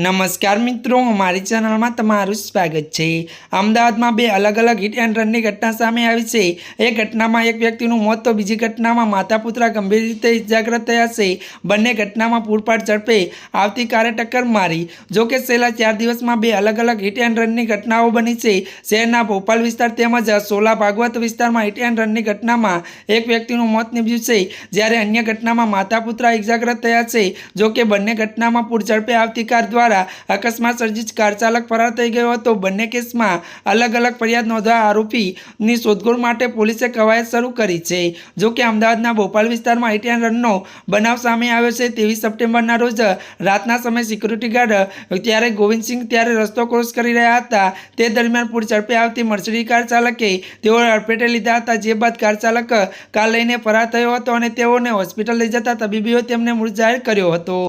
નમસ્કાર મિત્રો, અમારી ચેનલમાં તમારું સ્વાગત છે. અમદાવાદમાં બે અલગ અલગ હિટ એન્ડ રનની ઘટના સામે આવી છે. એક ઘટનામાં એક વ્યક્તિનું મોત, તો બીજી ઘટનામાં માતા પુત્રા ગંભીર રીતે ઇજાગ્રસ્ત થયા છે. બંને ઘટનામાં પૂરપાટ ઝડપે આવતીકાલે ટક્કર મારી. જો કે છેલ્લા ચાર દિવસમાં બે અલગ અલગ હિટ એન્ડ રનની ઘટનાઓ બની છે. શહેરના ભોપાલ વિસ્તાર તેમજ સોલા ભાગવત વિસ્તારમાં હિટ એન્ડ રનની ઘટનામાં એક વ્યક્તિનું મોત નીપજ્યું છે. જ્યારે અન્ય ઘટનામાં માતા પુત્રા ઇજાગ્રસ્ત થયા છે. જો કે બંને ઘટનામાં પૂર ઝડપે આવતી કાર દ્વારા અકસ્માત સર્જી કાર ચાલક ફરાર થઈ ગયો હતો. બંને કેસમાં અલગ અલગ ફરિયાદ નોંધવા આરોપીની શોધખોળ માટે પોલીસે કવાયત શરૂ કરી છે. જો અમદાવાદના ભોપાલ વિસ્તારમાં હિટ રનનો બનાવ સામે આવ્યો છે. ત્રેવીસ સપ્ટેમ્બરના રોજ રાતના સમયે સિક્યુરિટી ગાર્ડ ત્યારે ગોવિંદસિંહ ત્યારે રસ્તો ક્રોસ કરી રહ્યા હતા. તે દરમિયાન પૂર ઝડપે આવતી મર્સિડી કાર ચાલકે તેઓ અડફેટે લીધા હતા, જે બાદ કાર ચાલક કાર લઈને ફરાર થયો હતો અને તેઓને હોસ્પિટલ લઈ જતા તબીબીઓ તેમને મૃત જાહેર કર્યો હતો.